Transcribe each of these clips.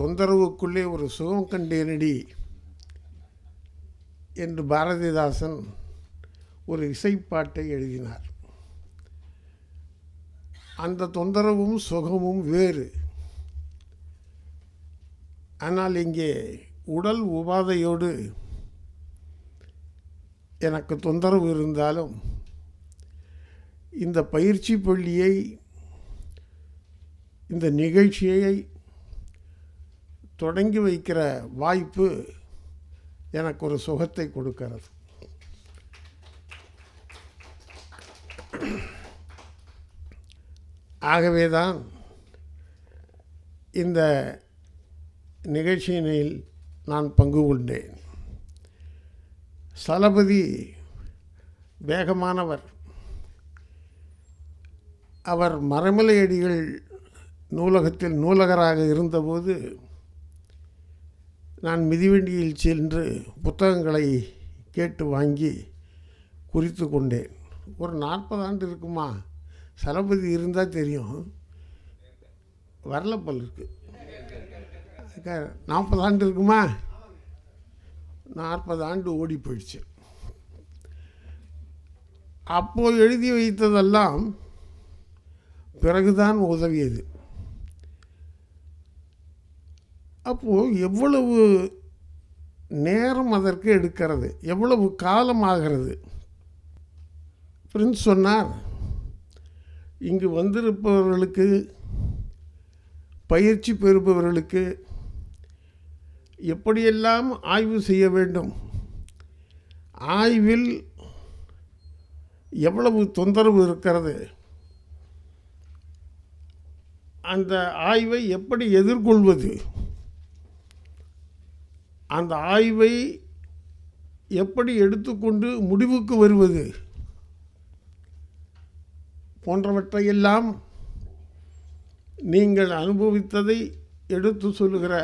தொந்தரவுக்குள்ளே ஒரு சுகம் கண்டேனடி என்று பாரதிதாசன் ஒரு இசைப்பாட்டை எழுதினார். அந்த தொந்தரவும் சுகமும் வேறு. ஆனால் இங்கே உடல் உபாதையோடு எனக்கு தொந்தரவு இருந்தாலும் இந்த பயிற்சி பள்ளியை இந்த நிகழ்ச்சியை தொடங்கி வைக்கிற வாய்ப்பு எனக்கு ஒரு சுகத்தை கொடுக்கிறது. ஆகவே தான் இந்த நிகழ்ச்சியினில் நான் பங்கு கொண்டேன். சலபதி வேகமானவர். அவர் மரமலையடிகள் நூலகத்தில் நூலகராக இருந்தபோது நான் மிதிவண்டியில் சென்று புத்தகங்களை கேட்டு வாங்கி குறித்து கொண்டேன். ஒரு நாற்பது ஆண்டு இருக்குமா? சலபதி இருந்தால் தெரியும். வரலப்பல் இருக்குது நாற்பது ஆண்டு இருக்குமா? நாற்பது ஆண்டு ஓடி போயிடுச்சு. அப்போது எழுதி வைத்ததெல்லாம் பிறகுதான் உதவியது அப்போது எவ்வளவு நேரம் அதற்கு எடுக்கிறது? எவ்வளவு காலம் ஆகிறது பிரின்ஸ் சொன்னார் இங்கு வந்திருப்பவர்களுக்கு பயிற்சி பெறுபவர்களுக்கு எப்படியெல்லாம் ஆய்வு செய்ய வேண்டும்? ஆய்வில் எவ்வளவு தொந்தரவு இருக்கிறது? அந்த ஆய்வை எப்படி எதிர்கொள்வது? அந்த ஆய்வை எப்படி எடுத்துக்கொண்டு முடிவுக்கு வருவது போன்றவற்றையெல்லாம் நீங்கள் அனுபவித்ததை எடுத்து சொல்லுகிற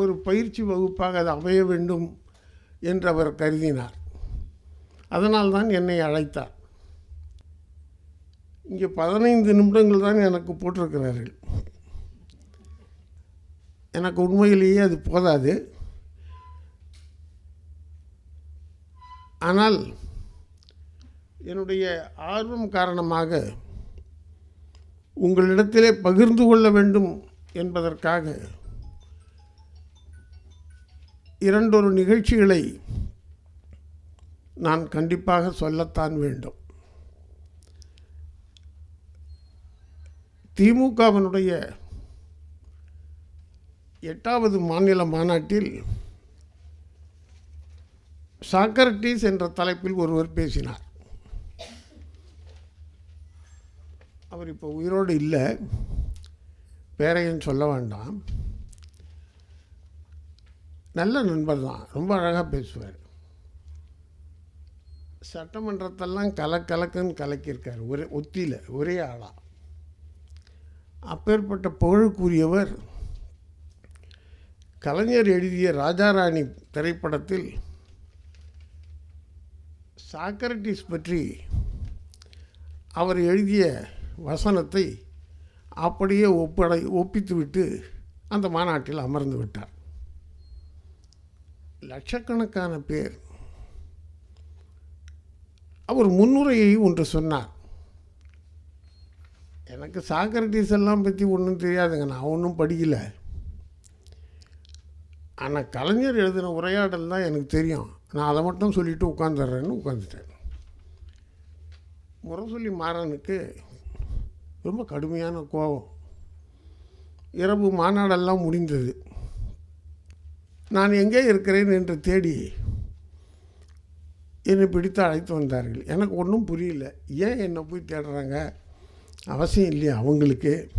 ஒரு பயிற்சி வகுப்பாக அது அமைய வேண்டும் என்று அவர் கருதினார் அதனால்தான் என்னை அழைத்தார். இங்கே பதினைந்து நிமிடங்கள் தான் எனக்கு போட்டிருக்கிறார்கள். எனக்கு உண்மையிலேயே அது போதாது. ஆனால் என்னுடைய ஆர்வம் காரணமாக உங்களிடத்திலே பகிர்ந்து கொள்ள வேண்டும் என்பதற்காக இரண்டொரு நிகழ்ச்சிகளை நான் கண்டிப்பாக சொல்லத்தான் வேண்டும். திமுகவினுடைய எட்டாவது மாநில மாநாட்டில் சாக்ரட்டிஸ் என்ற தலைப்பில் ஒருவர் பேசினார். அவர் இப்போ உயிரோடு இல்லை. பேரையும் சொல்ல வேண்டாம். நல்ல நண்பர் தான். ரொம்ப அழகாக பேசுவார். சட்டமன்றத்தெல்லாம் கலக்கலக்குன்னு கலக்கியிருக்கார். ஒரே ஒத்தியில் ஒரே ஆளாக அப்பேற்பட்ட புகழுக்குரியவர் கலைஞர் எழுதிய ராஜாராணி திரைப்படத்தில் சாக்ரட்டிஸ் பற்றி அவர் எழுதிய வசனத்தை அப்படியே ஒப்படை ஒப்பித்துவிட்டு அந்த மாநாட்டில் அமர்ந்து விட்டார். லட்சக்கணக்கான பேர் அவர் முன்னுரையை ஒன்று சொன்னார். எனக்கு சாக்ரட்டிஸ் எல்லாம் பற்றி ஒன்றும் தெரியாதுங்க நான் ஒன்றும் படிக்கலை. ஆனால் கலைஞர் எழுதின உரையாடல் தான் எனக்கு தெரியும். நான் அதை மட்டும் சொல்லிவிட்டு உட்காந்துடுறேன்னு உட்காந்துட்டேன் முரசொலி மாறனுக்கு ரொம்ப கடுமையான கோபம். இரவு மாநாடெல்லாம் முடிந்தது. நான் எங்கே இருக்கிறேன் என்று தேடி என்னை பிடித்து அழைத்து வந்தார்கள். எனக்கு ஒன்றும் புரியல. ஏன் என்னை போய் தேடுறாங்க? அவசியம் இல்லையா அவங்களுக்கு.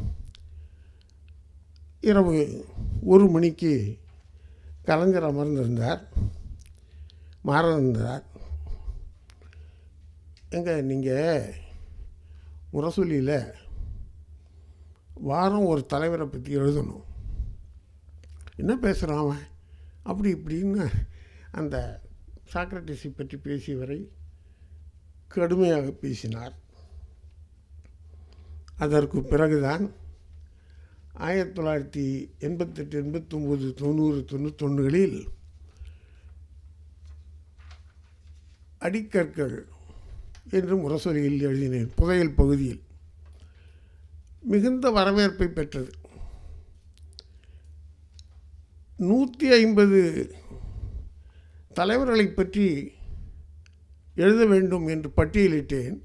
இரவு ஒரு மணிக்கு கலைஞர் அமர்ந்திருந்தார். மாறன் எங்க நீங்கள் முரசொலியில் வாரம் ஒரு தலைவரை பற்றி எழுதணும். என்ன பேசுகிறான் அவன்? அப்படி இப்படின்னு அந்த சாக்ரட்டிஸை பற்றி பேசியவரை கடுமையாக பேசினார். அதற்கு பிறகுதான் ஆயிரத்தி தொள்ளாயிரத்தி எண்பத்தெட்டு எண்பத்தொம்போது தொண்ணூறு தொண்ணூத்தொன்றுகளில் அடிக்கற்கள் என்று முரசொலியில் எழுதினேன் புதையல் பகுதியில். மிகுந்த வரவேற்பை பெற்றது. நூற்றி ஐம்பது தலைவர்களை பற்றி எழுத வேண்டும் என்று பட்டியலிட்டேன்.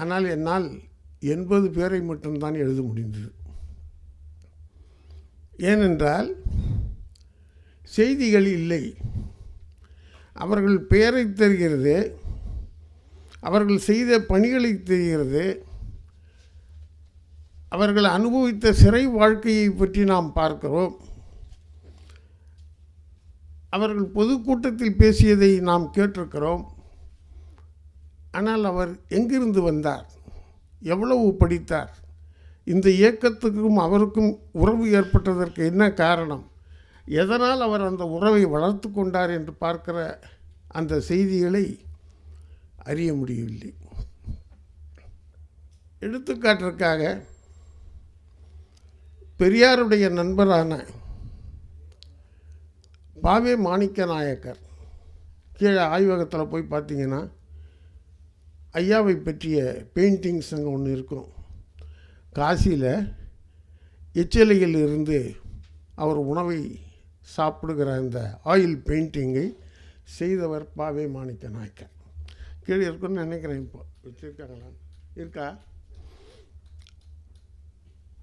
ஆனால் என்னால் எண்பது பேரை மட்டும்தான் எழுத முடிந்தது. ஏனென்றால் செய்திகள் இல்லை. அவர்கள் பெயரை தெரிகிறது அவர்கள் செய்த பணிகளை தெரிகிறது அவர்கள் அனுபவித்த சிறை வாழ்க்கையை பற்றி நாம் பார்க்கிறோம். அவர்கள் பொதுக்கூட்டத்தில் பேசியதை நாம் கேட்டிருக்கிறோம். ஆனால் அவர் எங்கிருந்து வந்தார்? எவ்வளவு படித்தார்? இந்த இயக்கத்துக்கும் அவருக்கும் உறவு ஏற்பட்டதற்கு என்ன காரணம்? எதனால் அவர் அந்த உறவை வளர்த்து கொண்டார் என்று பார்க்கிற அந்த செய்திகளை அறிய முடியவில்லை. எடுத்துக்காட்டிற்காக பெரியாருடைய நண்பரான பாவே மாணிக்க நாயக்கர் கீழே ஆய்வகத்தில் போய் பார்த்தீங்கன்னா ஐயாவை பற்றிய பெயிண்டிங்ஸ் அங்கே ஒன்று இருக்கும். காசியில் எச்சிலையில் இருந்து அவர் உணவை சாப்பிடுகிற அந்த ஆயில் பெயிண்டிங்கை செய்தவர் பாவே மாணிக்க நாயக்கர் கீழே இருக்குன்னு நினைக்கிறேன் இப்போ. வச்சுருக்காங்களா? இருக்கா?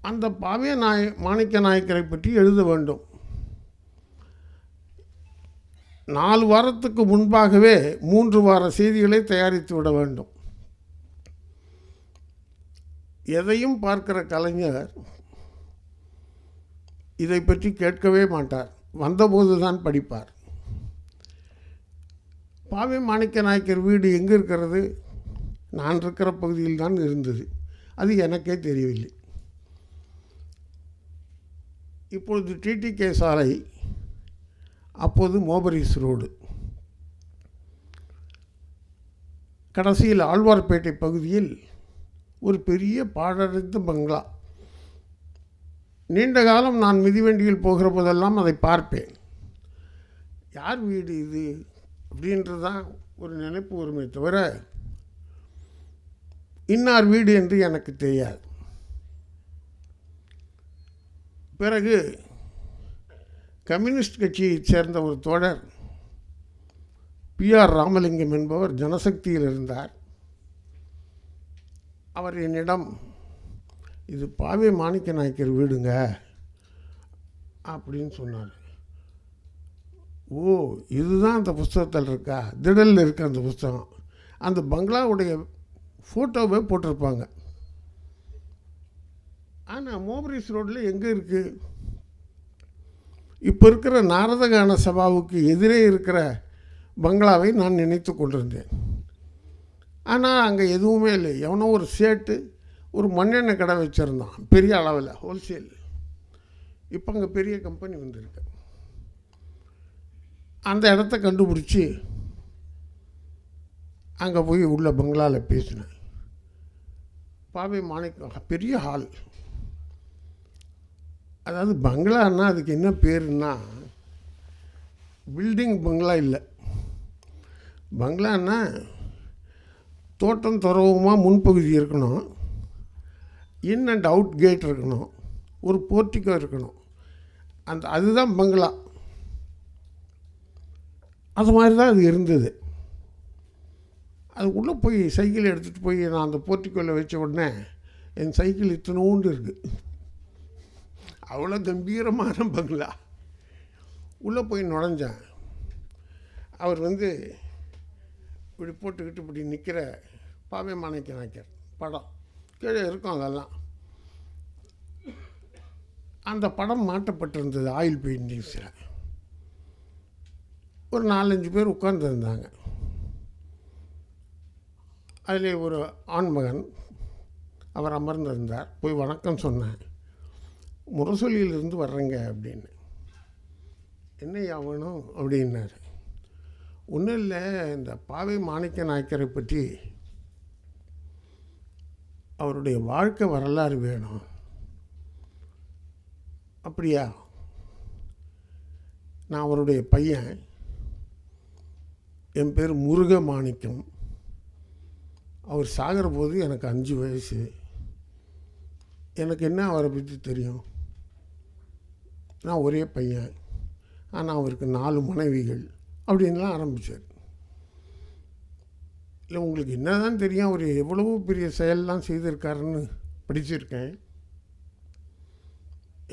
அந்த பாவே நாய மாணிக்க நாயக்கரை பற்றி எழுத வேண்டும். நாலு வாரத்துக்கு முன்பாகவே மூன்று வார செய்திகளை தயாரித்து விட வேண்டும். எதையும் பார்க்கிற கலைஞர் இதை பற்றி கேட்கவே மாட்டார். வந்தபோது தான் படிப்பார். பாவை மாணிக்க நாயக்கர் வீடு எங்கே இருக்கிறது? நான் இருக்கிற பகுதியில் தான் இருந்தது. அது எனக்கே தெரியவில்லை. இப்பொழுது டிடிகே சாலை அப்போது மோபரிஸ் ரோடு. கடைசியில் ஆழ்வார்பேட்டை பகுதியில் ஒரு பெரிய பாழடைந்த பங்களா. நீண்ட காலம் நான் மிதிவண்டியில் போகிற போதெல்லாம் அதை பார்ப்பேன். யார் வீடு இது? அப்படின்றது தான் ஒரு நினைப்பு வருமே தவிர இன்னார் வீடு என்று எனக்கு தெரியாது. பிறகு கம்யூனிஸ்ட் கட்சியைச் சேர்ந்த ஒரு தோழர் பி ஆர் ராமலிங்கம் என்பவர் ஜனசக்தியில் இருந்தார். அவர் என்னிடம் இது பாவே மாணிக்க நாயக்கர் வீடுங்க அப்படின்னு சொன்னார். ஓ இதுதான் அந்த புஸ்தகத்தில் இருக்கா? திடலில் இருக்க அந்த புஸ்தகம். அந்த பங்களாவுடைய ஃபோட்டோவே போட்டிருப்பாங்க. ஆனால் மோபரிஸ் ரோட்டில் எங்கே இருக்குது இப்போ இருக்கிற நாரதகான சபாவுக்கு எதிரே இருக்கிற பங்களாவை நான் நினைத்து கொண்டிருந்தேன். ஆனால் அங்கே எதுவுமே இல்லை. எவனோ ஒரு சேட்டு ஒரு மண்ணெண்ணெய் கடை வச்சுருந்தான் பெரிய அளவில் ஹோல்சேல் இப்போ அங்கே பெரிய கம்பெனி வந்திருக்கு. அந்த இடத்த கண்டுபிடிச்சி அங்கே போய் உள்ள பங்களாவில் பேசினேன். பாவை மாணிக்க பெரிய ஹால் அதாவது பங்களான்னா அதுக்கு என்ன பேருன்னா பில்டிங் பங்களா இல்லை. பங்களான்னா தோட்டம் துறவுமாக முன்பகுதி இருக்கணும். இன் அண்ட் அவுட் கேட் இருக்கணும்? ஒரு போர்ட்டிக்கோ இருக்கணும். அந்த அதுதான் பங்களா. அது மாதிரி தான் அது இருந்தது. அதுக்குள்ளே போய் சைக்கிள் எடுத்துகிட்டு போய் நான் அந்த போர்ட்டிக்கோவில் வச்ச உடனே என் சைக்கிள் இத்தனோண்டு இருக்குது அவ்வளோ கம்பீரமான பங்களா. உள்ளே போய் நுழைஞ்சேன். அவர் வந்து இப்படி போட்டுக்கிட்டு இப்படி நிற்கிற பாவை மாணிக்க நாயக்கர் படம். கீழே இருக்கும் அதெல்லாம். அந்த படம் மாட்டப்பட்டிருந்தது ஆயில் பெயிண்டிங்ஸில் ஒரு நாலஞ்சு பேர் உட்கார்ந்துருந்தாங்க. அதில் ஒரு ஆண்மகன் அவர் அமர்ந்திருந்தார். போய் வணக்கம் சொன்னேன். முரசொலியிலிருந்து வர்றேங்க அப்படின்னு. என்ன ஆகணும் அப்படின்னாரு. ஒன்றும் இல்லை. இந்த பாவை மாணிக்க நாயக்கரை பற்றி அவருடைய வாழ்க்கை வரலாறு வேணும். அப்படியா? நான் அவருடைய பையன். என் பேர் முருக மாணிக்கம் அவர் சாகிற போது எனக்கு அஞ்சு வயசு. எனக்கு என்ன அவரை பற்றி தெரியும்? நான் ஒரே பையன். ஆனால் அவருக்கு நாலு மனைவிகள். அப்படின்லாம் ஆரம்பித்தார் இல்லை உங்களுக்கு என்ன தான் தெரியும் அவர் எவ்வளவோ பெரிய செயல்லாம் செய்திருக்காருன்னு படிச்சிருக்கேன்.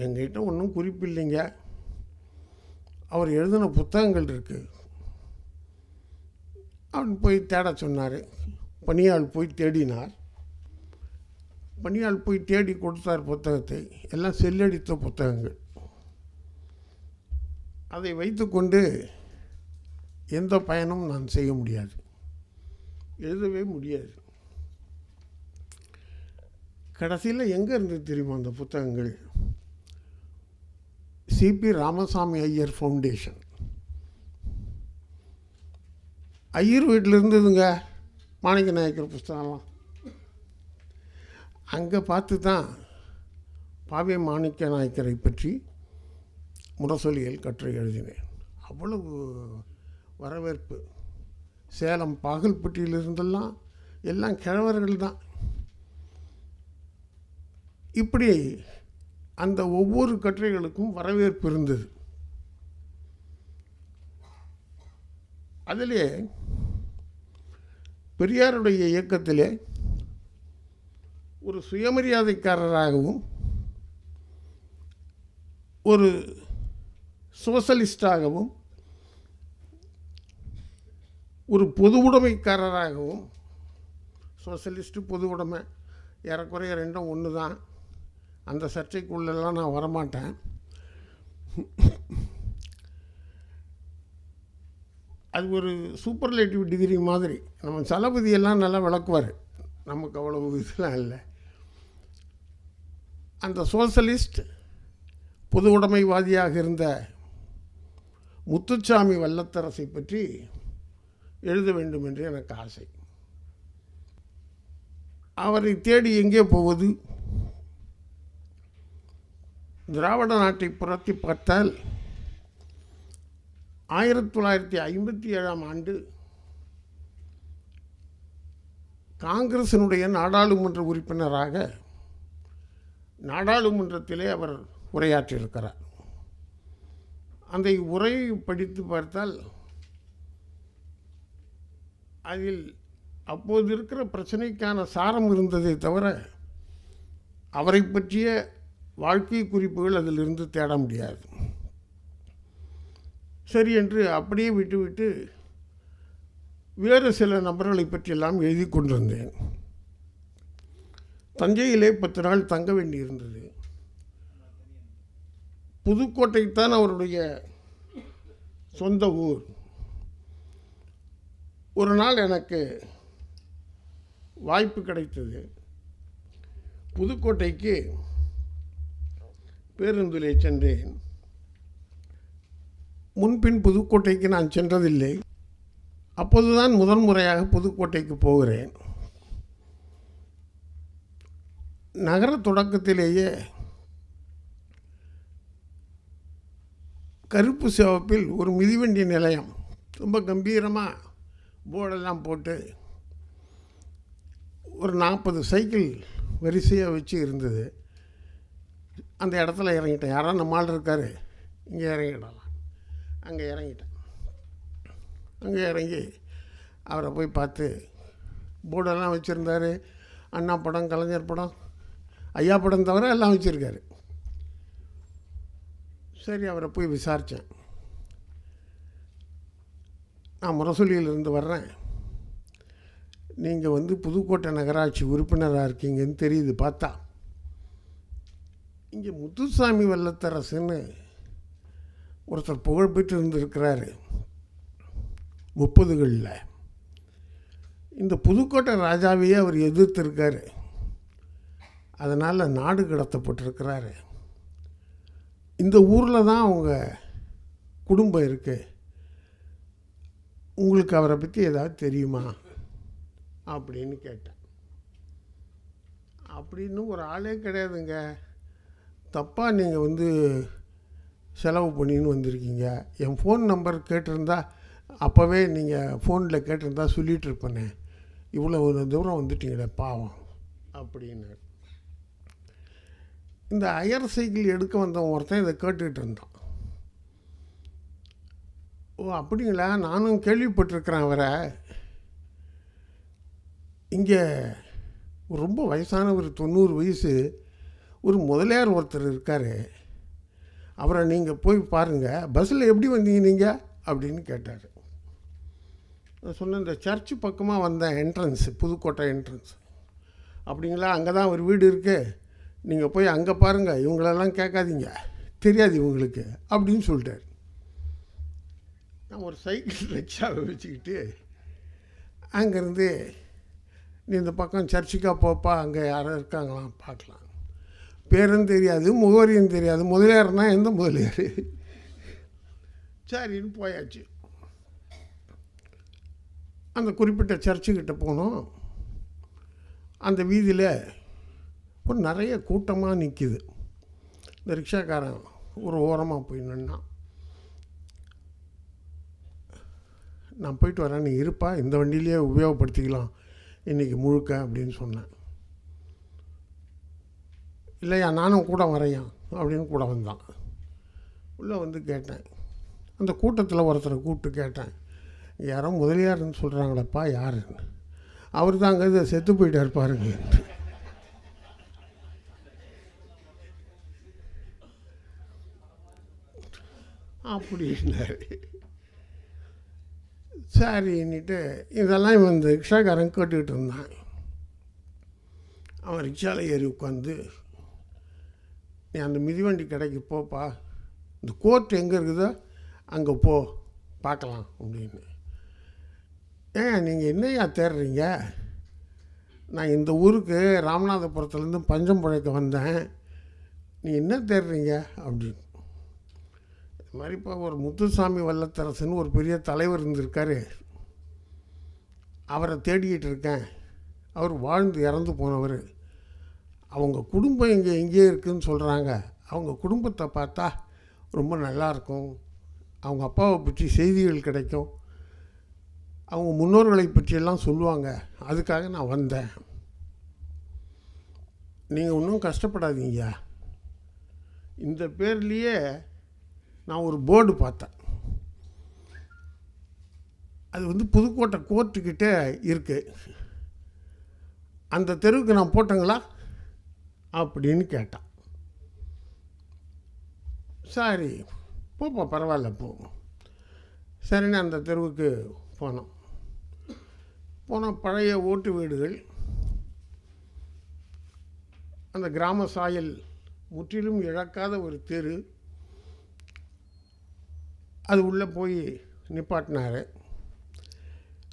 எங்கிட்ட ஒன்றும் குறிப்பு இல்லைங்க. அவர் எழுதின புத்தகங்கள் இருக்குது அவன் போய் தேட சொன்னார். பணியாள் போய் தேடினார். பணியாள் போய் தேடி கொடுத்தார் புத்தகத்தை. எல்லாம் செல்லடித்த புத்தகங்கள். அதை வைத்துக்கொண்டு எந்த பயனும் நான் செய்ய முடியாது. எழுதவே முடியாது. கடைசியில் எங்கே இருந்து தெரியுமா அந்த புத்தகங்கள்? சிபி ராமசாமி ஐயர் ஃபவுண்டேஷன் ஐயர் வீட்டில் இருந்ததுங்க. மாணிக்க நாயக்கர் புஸ்தகம்லாம் அங்கே பார்த்து தான் பாவே மாணிக்க நாயக்கரை பற்றி முரசொலியில் கட்டுரை எழுதினேன். அவ்வளவு வரவேற்பு. சேலம் பாகல்பட்டியிலிருந்தெல்லாம் எல்லாம் கிழவர்கள் தான் இப்படி அந்த ஒவ்வொரு கட்டுரைகளுக்கும் வரவேற்பு இருந்தது. அதிலே பெரியாருடைய இயக்கத்திலே ஒரு சுயமரியாதைக்காரராகவும் ஒரு சோசலிஸ்டாகவும் ஒரு பொது உடைமைக்காரராகவும் சோசியலிஸ்ட்டு பொது உடைமை ஏறக்குறைய ரெண்டும் ஒன்று தான் அந்த சர்ச்சைக்குள்ளெல்லாம் நான் வரமாட்டேன். அது ஒரு சூப்பர்லேட்டிவ் டிகிரி மாதிரி. நம்ம தளபதியெல்லாம் நல்லா விளக்குவார். நமக்கு அவ்வளவு இதெல்லாம் இல்லை. அந்த சோசலிஸ்ட் பொது உடைமைவாதியாக இருந்த முத்துச்சாமி வல்லத்தரசை பற்றி எழுத வேண்டும் என்று எனக்கு ஆசை. அவரை தேடி எங்கே போவது? திராவிட நாட்டை புரட்டி பார்த்தால் ஆயிரத்தி தொள்ளாயிரத்தி ஐம்பத்தி ஏழாம் ஆண்டு காங்கிரசினுடைய நாடாளுமன்ற உறுப்பினராக நாடாளுமன்றத்திலே அவர் உரையாற்றியிருக்கிறார். அந்த உரையை படித்து பார்த்தால் அதில் அப்போது இருக்கிற பிரச்சனைக்கான சாரம் இருந்ததே தவிர அவரை பற்றிய வாழ்க்கை குறிப்புகள் அதிலிருந்து தேட முடியாது. சரி என்று அப்படியே விட்டுவிட்டு வேறு சில நபர்களை பற்றியெல்லாம் எழுதி கொண்டிருந்தேன். தஞ்சையிலே பத்து நாள் தங்க வேண்டியிருந்தது புதுக்கோட்டைத்தான் அவருடைய சொந்த ஊர். ஒரு நாள் எனக்கு வாய்ப்பு கிடைத்தது. புதுக்கோட்டைக்கு பேருந்திலே சென்றேன். முன்பின் புதுக்கோட்டைக்கு நான் சென்றதில்லை. அப்போதுதான் முதன் முறையாக புதுக்கோட்டைக்கு போகிறேன். நகர தொடக்கத்திலேயே கருப்பு சிவப்பில் ஒரு மிதிவண்டி நிலையம். ரொம்ப கம்பீரமாக போர்டெல்லாம் போட்டு ஒரு நாற்பது சைக்கிள் வரிசையாக வச்சு இருந்தது. அந்த இடத்துல இறங்கிட்டேன். யாரோ நம்ம ஆள் இருக்கார். இங்கே இறங்கிடலாம். அங்கே இறங்கிட்டேன். அங்கே இறங்கி அவரை போய் பார்த்து போர்டெல்லாம் வச்சுருந்தாரு. அண்ணா படம் கலைஞர் படம் ஐயா படம் தவிர எல்லாம் வச்சுருக்காரு. சரி அவரை போய் விசாரித்தேன் நான் முரசொலியிலிருந்து வர்றேன். நீங்கள் வந்து புதுக்கோட்டை நகராட்சி உறுப்பினராக இருக்கீங்கன்னு தெரியுது பார்த்தா. இங்கே முத்துசாமி வல்லத்தரசுன்னு ஒருத்தர் புகழ்பெற்று இருந்திருக்கிறாரு முப்பதுகளில். இந்த புதுக்கோட்டை ராஜாவையே அவர் எதிர்த்திருக்காரு. அதனால் நாடு கடத்தப்பட்டிருக்கிறாரு. இந்த ஊரில் தான் அவங்க குடும்பம் இருக்குது உங்களுக்கு அவரை பற்றி ஏதாவது தெரியுமா? அப்படின்னு கேட்டேன். அப்படின்னு ஒரு ஆளே கிடையாதுங்க. தப்பாக நீங்கள் வந்து செலவு பண்ணின்னு வந்திருக்கீங்க. என் ஃபோன் நம்பர் கேட்டிருந்தா அப்போவே நீங்கள் ஃபோனில் கேட்டிருந்தா சொல்லிகிட்டு இருப்பேனே. இவ்வளோ ஒரு தூரம் வந்துட்டீங்களே பாவம் அப்படின்னு இந்த அயர் சைக்கிள் எடுக்க வந்த ஒருத்தன் இதை கேட்டுக்கிட்டு இருந்தான். ஓ அப்படிங்களா? நானும் கேள்விப்பட்டிருக்கிறேன் அவரை. இங்கே ரொம்ப வயசானவர் தொண்ணூறு வயசு. ஒரு முதலியார் ஒருத்தர் இருக்கார். அவரை நீங்கள் போய் பாருங்கள் பஸ்ஸில் எப்படி வந்தீங்க நீங்கள் அப்படின்னு கேட்டார். நான் சொன்னேன் இந்த சர்ச்சு பக்கமாக வந்த என்ட்ரன்ஸு புதுக்கோட்டை என்ட்ரன்ஸ். அப்படிங்களா? அங்கே தான் ஒரு வீடு இருக்குது நீங்கள் போய் அங்கே பாருங்கள் இவங்களெல்லாம் கேட்காதீங்க. தெரியாது இவங்களுக்கு. அப்படின்னு சொல்லிட்டார். ஒரு சைக்கிள் ரிக்ஷாவை வச்சுக்கிட்டு அங்கேருந்து நீ இந்த பக்கம் சர்ச்சுக்கா போப்பா அங்கே யாரும் இருக்காங்களாம் பார்க்கலாம். பேரும் தெரியாது முகவரியும் தெரியாது. முதலியார்னா எந்த முதலியார்? சரின்னு போயாச்சு. அந்த குறிப்பிட்ட சர்ச்சுக்கிட்ட போனோம். அந்த வீதியில் ஒரு நிறைய கூட்டமாக நிற்கிது இந்த ரிக்ஷாக்காரன் ஒரு ஓரமாக போய் நின்னான். நான் போயிட்டு வரேன் நீ இருப்பா இந்த வண்டியிலேயே உபயோகப்படுத்திக்கலாம். இன்றைக்கி முழுக்க அப்படின்னு சொன்னேன். இல்லையா நானும் கூட வரையா அப்படின்னு கூட வந்தான். உள்ளே வந்து கேட்டேன். அந்த கூட்டத்தில் ஒருத்தரை கூப்பிட்டு கேட்டேன். யாரோ முதலியார்னு சொல்கிறாங்களப்பா யாருன்னு. அவர் தாங்க இதை செத்து போயிட்டார் பாருங்க. அப்படின்னாரு. சரின்னுட்டு இதெல்லாம் இவன் இந்த ரிக்ஷாக்காரன் கேட்டுக்கிட்டு இருந்தான். அவன் ரிக்ஷாவில் ஏறி உட்காந்து நீ அந்த மிதிவண்டி கடைக்கு போப்பா. இந்த கோர்ட் எங்கே இருக்குதோ அங்கே போ பார்க்கலாம் அப்படின்னு. ஏன் நீங்கள் என்னையா தேடுறீங்க? நான் இந்த ஊருக்கு ராமநாதபுரத்துலேருந்து பஞ்சம் புழைக்க வந்தேன். நீ என்ன தேடுறீங்க? அப்படின்னு. இது மாதிரி இப்போ ஒரு முத்துசாமி வல்லத்தரசுன்னு ஒரு பெரிய தலைவர் இருந்திருக்காரு. அவரை தேடிக்கிட்டு இருக்கேன். அவர் வாழ்ந்து இறந்து போனவர். அவங்க குடும்பம் இங்கே எங்கேயே இருக்குதுன்னு சொல்கிறாங்க அவங்க குடும்பத்தை பார்த்தா ரொம்ப நல்லாயிருக்கும் அவங்க அப்பாவை பற்றி செய்திகள் கிடைக்கும். அவங்க முன்னோர்களை பற்றியெல்லாம் சொல்லுவாங்க. அதுக்காக நான் வந்தேன். நீங்கள் ஒன்றும் கஷ்டப்படாதீங்க இந்த பேர்லேயே நான் ஒரு போர்டு பார்த்தேன். அது வந்து புதுக்கோட்டை கோர்ட்டுக்கிட்டே இருக்குது அந்த தெருவுக்கு நான் போட்டேங்களா? அப்படின்னு கேட்டான். சரி போப்பா பரவாயில்ல போ. சரின்னு அந்த தெருவுக்கு போனோம். போனோம் பழைய ஓட்டு வீடுகள் அந்த கிராம சாயல் முற்றிலும் இழக்காத ஒரு தெரு அது உள்ளே போய் நிப்பாட்டினார்.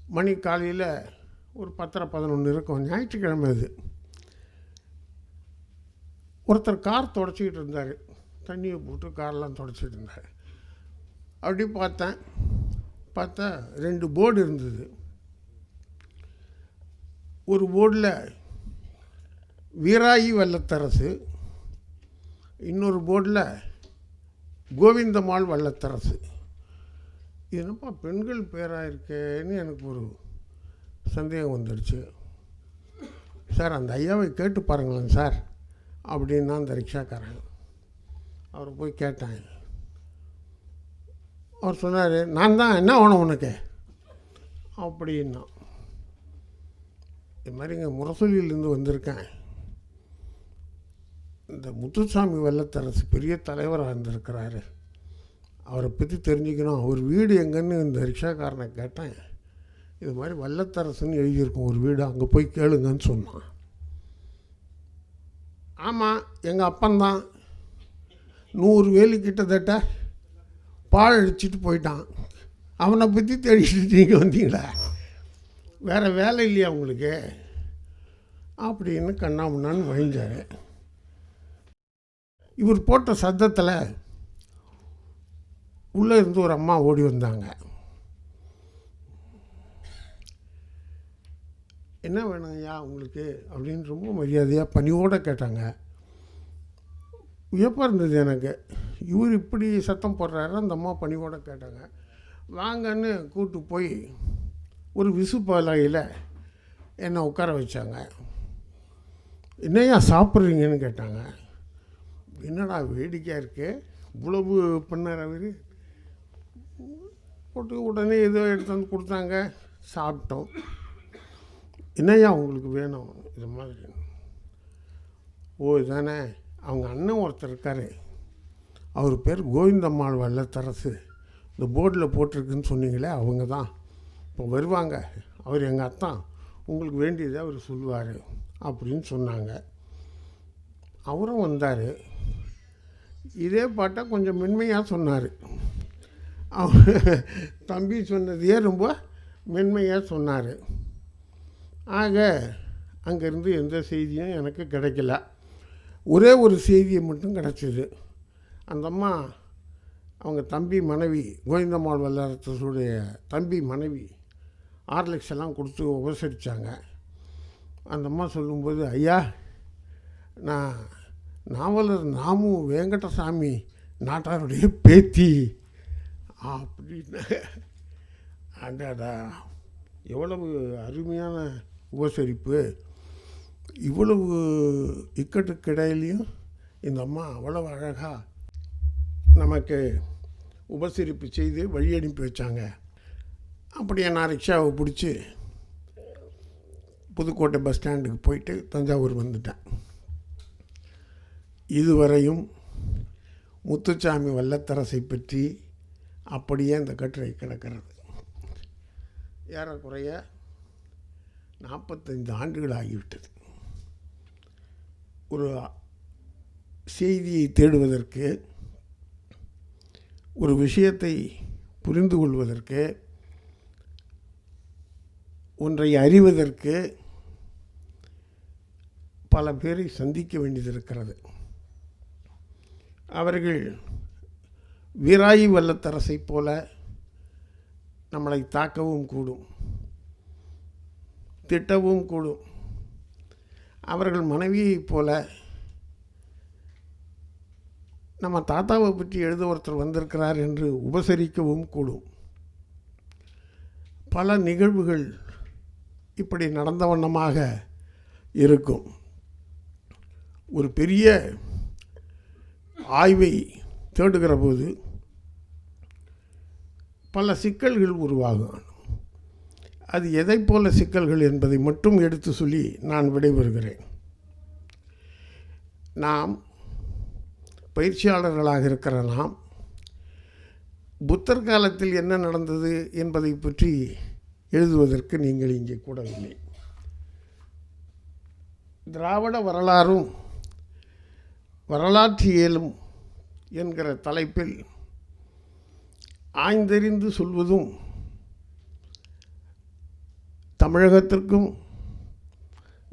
மணி காலையில் ஒரு பத்தரை பதினொன்று இருக்கும். ஞாயிற்றுக்கிழமை அது. ஒருத்தர் கார் தொடச்சிக்கிட்டு இருந்தார். தண்ணியை போட்டு கார்லாம் தொடச்சிட்டு இருந்தார். அப்படி பார்த்தேன். பார்த்தா ரெண்டு போர்டு இருந்தது. ஒரு போர்டில் வீராயி வல்லத்தரசு இன்னொரு போர்டில் கோவிந்தமாள் வல்லத்தரசு. இது என்னப்பா பெண்கள் பேராக இருக்கேன்னு எனக்கு ஒரு சந்தேகம் வந்துடுச்சு சார் அந்த ஐயாவை கேட்டு பாருங்களேன் சார் அப்படின்னா அந்த ரிக்ஷாக்காரன் அவரை போய் கேட்டேன். அவர் சொன்னார் நான் தான் என்ன வேணும் உனக்கு? அப்படின்னா இது மாதிரி இங்கே முரசொலியிலேருந்து வந்திருக்கேன். இந்த முத்துசாமி வல்லத்தரசு பெரிய தலைவராக இருந்திருக்கிறாரு. அவரை பற்றி தெரிஞ்சுக்கணும். அவர் வீடு எங்கன்னு இந்த ரிக்ஷாக்காரனை கேட்டேன். இது மாதிரி வல்லத்தரசுன்னு எழுதியிருக்கோம் ஒரு வீடு அங்கே போய் கேளுங்கன்னு சொன்னான். ஆமாம் எங்கள் அப்பந்தான். நூறு வேலி கிட்டத்தட்ட பால் அடிச்சிட்டு போயிட்டான். அவனை பற்றி தேடிட்டு நீங்கள் வந்தீங்களா? வேறு வேலை இல்லையா உங்களுக்கு? அப்படின்னு கண்ணாமுன்னான்னு வழிஞ்சார். இவர் போட்ட சத்தத்தில் உள்ளே இருந்து ஒரு அம்மா ஓடி வந்தாங்க. என்ன வேணும் ஐயா உங்களுக்கு? அப்படின்னு ரொம்ப மரியாதையாக பணியோடு கேட்டாங்க. வியப்பாக இருந்தது எனக்கு. இவர் இப்படி சத்தம் போடுறாரு அந்த அம்மா பணியோடு கேட்டாங்க. வாங்கன்னு கூப்பிட்டு போய் ஒரு விசுப்பாலையில் என்னை உட்கார வச்சாங்க. என்னையா சாப்பிட்றீங்கன்னு கேட்டாங்க. என்னடா வேடிக்கையாக இருக்குது இவ்வளவு பண்ணார் அவர்? போட்டு உடனே ஏதோ எடுத்து வந்து கொடுத்தாங்க. சாப்பிட்டோம். என்னய்யா உங்களுக்கு வேணும்? இது மாதிரி. ஓ இதானே? அவங்க அண்ணன் ஒருத்தர் இருக்கார். அவர் பேர் கோவிந்தம்மாள் வல்லத்தரசு. இந்த போர்டில் போட்டிருக்குன்னு சொன்னீங்களே அவங்க தான். இப்போ வருவாங்க. அவர் எங்கள் அத்தான். உங்களுக்கு வேண்டியதை அவர் சொல்லுவார் அப்படின்னு சொன்னாங்க. அவரும் வந்தார். இதே பாட்டை கொஞ்சம் மென்மையாக சொன்னார். தம்பி சொன்னதையே ரொம்ப மென்மையாக சொன்னார். ஆக அங்கேருந்து எந்த செய்தியும் எனக்கு கிடைக்கல. ஒரே ஒரு செய்தியை மட்டும் கிடச்சிது. அந்த அம்மா அவங்க தம்பி மனைவி கோவிந்தம்மாள் வல்லரசுடைய தம்பி மனைவி ஆர்லெக்ஸ் எல்லாம் கொடுத்து உபசரித்தாங்க அந்த அம்மா சொல்லும்போது ஐயா நான் நாவலர் நாமு வெங்கடசாமி நாட்டாருடைய பேத்தி அப்படின்னு அடாடா. எவ்வளவு அருமையான உபசரிப்பு. இவ்வளவு இக்கட்டுக்கிடையிலையும் இந்த அம்மா அவ்வளவு அழகாக நமக்கு உபசரிப்பு செய்து வழி அனுப்பி வச்சாங்க. அப்படியே நான் ரிக்ஷாவை பிடிச்சி புதுக்கோட்டை பஸ் ஸ்டாண்டுக்கு போயிட்டு தஞ்சாவூர் வந்துட்டேன். இதுவரையும் முத்துச்சாமி வல்லத்தரசை பற்றி அப்படியே அந்த கட்டுரை கிடக்கிறது. ஏறக்குறைய நாற்பத்தைந்து ஆண்டுகள் ஆகிவிட்டது. ஒரு செய்தியை தேடுவதற்கு ஒரு விஷயத்தை புரிந்து கொள்வதற்கு ஒன்றை அறிவதற்கு பல பேரை சந்திக்க வேண்டியது இருக்கிறது. அவர்கள் வீராயி வல்லத்தரசை போல நம்மளை தாக்கவும் கூடும். திட்டவும் கூடும். அவர்கள் மனைவியைப் போல நம்ம தாத்தாவை பற்றி எழுத ஒருத்தர் வந்திருக்கிறார் என்று உபசரிக்கவும் கூடும். பல நிகழ்வுகள் இப்படி நடந்த வண்ணமாக இருக்கும். ஒரு பெரிய ஆய்வை தேடுகிற போது பல சிக்கல்கள் உருவாகும். அது எதை போல சிக்கல்கள் என்பதை மட்டும் எடுத்து சொல்லி நான் விடைபெறுகிறேன். நாம் பயிற்சியாளர்களாக இருக்கிற நாம் புத்தர் காலத்தில் என்ன நடந்தது என்பதை பற்றி எழுதுவதற்கு நீங்கள் இங்கே கூடவில்லை. திராவிட வரலாறும் வரலாற்றியலும் என்கிற தலைப்பில் ஆய்ந்தறிந்து சொல்வதும் தமிழகத்திற்கும்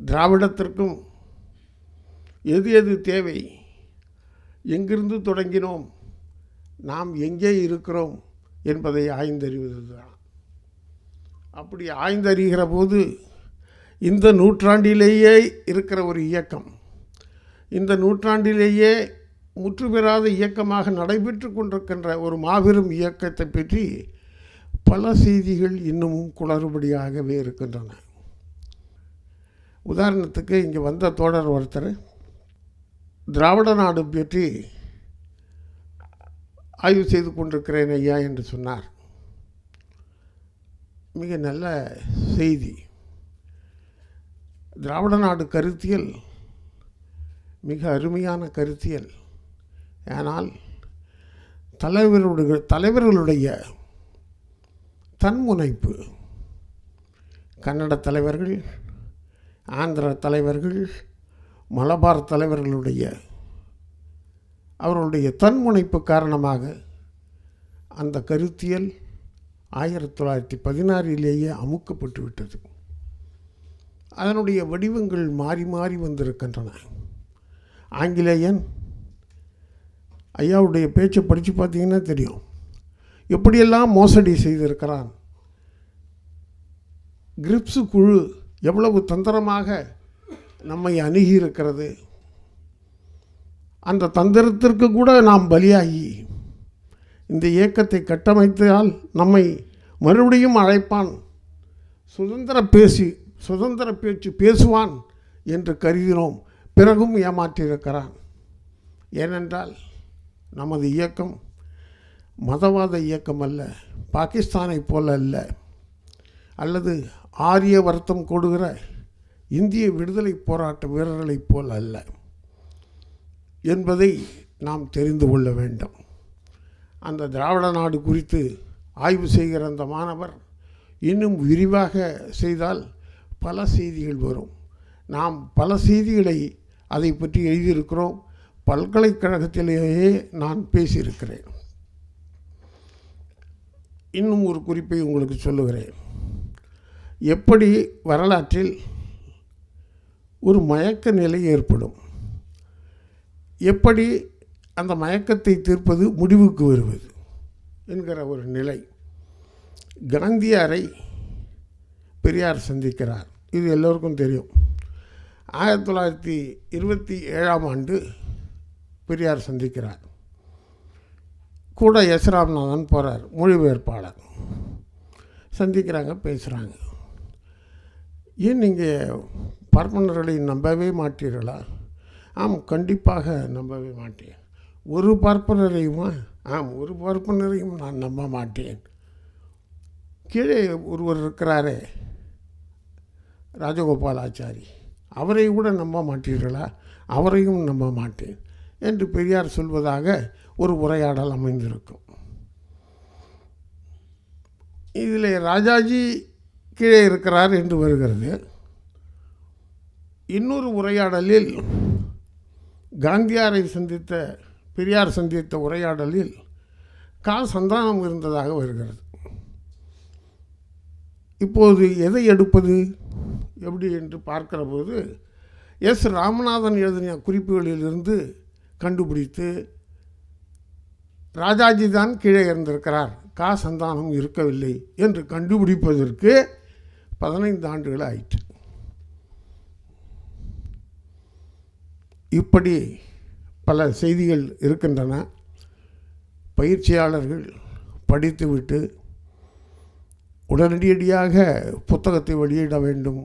திராவிடத்திற்கும் எது எது தேவை? எங்கிருந்து தொடங்கினோம்? நாம் எங்கே இருக்கிறோம்? என்பதை ஆய்ந்தறிவது தான் அப்படி ஆய்ந்தறிகிற போது இந்த நூற்றாண்டிலேயே இருக்கிற ஒரு இயக்கம். இந்த நூற்றாண்டிலேயே முற்றுபெறாத இயக்கமாக நடைபெற்று கொண்டிருக்கின்ற ஒரு மாபெரும் இயக்கத்தை பற்றி பல செய்திகள் இன்னமும் குளறுபடியாகவே இருக்கின்றன. உதாரணத்துக்கு இங்கே வந்த தோழர் ஒருத்தர் திராவிட நாடு பற்றி ஆய்வு செய்து கொண்டிருக்கிறேன் ஐயா என்று சொன்னார். மிக நல்ல செய்தி. திராவிட நாடு கருத்தியல் மிக அருமையான கருத்தியல். ஆனால் தலைவருடைய தலைவர்களுடைய தன்முனைப்பு கன்னட தலைவர்கள் ஆந்திர தலைவர்கள் மலபார் தலைவர்களுடைய அவர்களுடைய தன்முனைப்பு காரணமாக அந்த கருத்தியல் ஆயிரத்தி தொள்ளாயிரத்தி பதினாறிலேயே அமுக்கப்பட்டு விட்டது. அதனுடைய வடிவங்கள் மாறி மாறி வந்திருக்கின்றன. ஆங்கிலேயன் ஐயாவுடைய பேச்சை படித்து பார்த்தீங்கன்னா தெரியும். எப்படியெல்லாம் மோசடி செய்திருக்கிறான்? கிரிப்ஸு குழு எவ்வளவு தந்திரமாக நம்மை அணுகி இருக்கிறது அந்த தந்திரத்திற்கு கூட நாம் பலியாகி இந்த இயக்கத்தை கட்டமைத்தால் நம்மை மறுபடியும் அழைப்பான். சுதந்திர பேசி சுதந்திர பேச்சு பேசுவான் என்று கருதினோம். பிறகும் ஏமாற்றியிருக்கிறான். ஏனென்றால் நமது இயக்கம் மதவாத இயக்கம் அல்ல பாகிஸ்தானைப் போல அல்ல அல்லது ஆரிய வருத்தம் கொடுகிற இந்திய விடுதலை போராட்ட வீரர்களைப் போல் அல்ல என்பதை நாம் தெரிந்து கொள்ள வேண்டும். அந்த திராவிட நாடு குறித்து ஆய்வு செய்கிற அந்த மாணவர் இன்னும் விரிவாக செய்தால் பல செய்திகள் வரும். நாம் பல செய்திகளை அதை பற்றி எழுதியிருக்கிறோம். பல்கலைக்கழகத்திலேயே நான் பேசியிருக்கிறேன். இன்னும் ஒரு குறிப்பை உங்களுக்கு சொல்லுகிறேன். எப்படி வரலாற்றில் ஒரு மயக்க நிலை ஏற்படும்? எப்படி அந்த மயக்கத்தை தீர்ப்பது முடிவுக்கு வருவது? என்கிற ஒரு நிலை. காந்தியாரை பெரியார் சந்திக்கிறார். இது எல்லோருக்கும் தெரியும். ஆயிரத்தி தொள்ளாயிரத்தி இருபத்தி ஏழாம் ஆண்டு பெரியார் சந்திக்கிறார். கூட எஸ் ராமநாதன் போகிறார் மொழிபெயர்ப்பாளர் சந்திக்கிறாங்க பேசுகிறாங்க ஏன் நீங்கள் பார்ப்பனர்களை நம்பவே மாட்டீர்களா? ஆம் கண்டிப்பாக நம்பவே மாட்டேன். ஒரு பார்ப்பனரையுமா? ஆம் ஒரு பார்ப்பனரையும் நான் நம்ப மாட்டேன். கீழே ஒருவர் இருக்கிறாரே ராஜகோபாலாச்சாரி. அவரை கூட நம்ப மாட்டீர்களா? அவரையும் நம்ப மாட்டேன். என்று பெரியார் சொல்வதாக ஒரு உரையாடல் அமைந்திருக்கும். இதில் ராஜாஜி கீழே இருக்கிறார் என்று வருகிறது. இன்னொரு உரையாடலில் காந்தியாரை சந்தித்த பெரியார் சந்தித்த உரையாடலில் கா. சந்தானம் இருந்ததாக வருகிறது. இப்போது எதை எடுப்பது? எப்படி என்று பார்க்கிற போது எஸ். ராமநாதன் எழுதின குறிப்புகளிலிருந்து கண்டுபிடித்து ராஜாஜி தான் கீழே இருந்திருக்கிறார் கா சந்தானம் இருக்கவில்லை என்று கண்டுபிடிப்பதற்கு பதினைந்து ஆண்டுகள் ஆயிற்று. இப்படி பல செய்திகள் இருக்கின்றன. பயிற்சியாளர்கள் படித்துவிட்டு உடனடியடியாக புத்தகத்தை வெளியிட வேண்டும்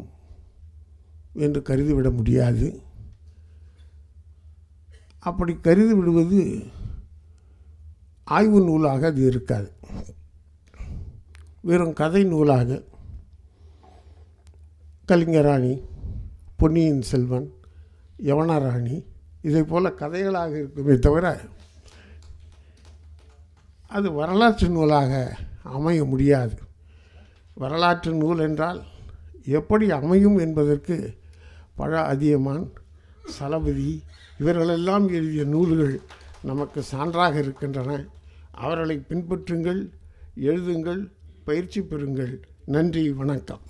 என்று கருதிவிட முடியாது. அப்படி கருதி விடுவது ஆய்வு நூலாக அது இருக்காது. வெறும் கதை நூலாக கலிங்கராணி பொன்னியின் செல்வன் யவனராணி இதை போல் கதைகளாக இருக்குமே தவிர அது வரலாற்று நூலாக அமைய முடியாது. வரலாற்று நூல் என்றால் எப்படி அமையும் என்பதற்கு பழ அதியமான் சலபதி இவர்களெல்லாம் எழுதிய நூல்கள் நமக்கு சான்றாக இருக்கின்றன. அவர்களை பின்பற்றுங்கள் எழுதுங்கள் பயிற்சி பெறுங்கள். நன்றி வணக்கம்.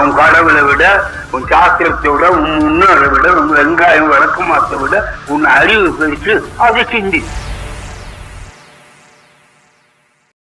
உன் கடவுளை விட உன் சாஸ்திரத்தை விட உன் முன்னோரை விட உன் வெங்காயம் விளக்கமாத்தை விட உன் அறிவு பெருசு அதை சிந்தி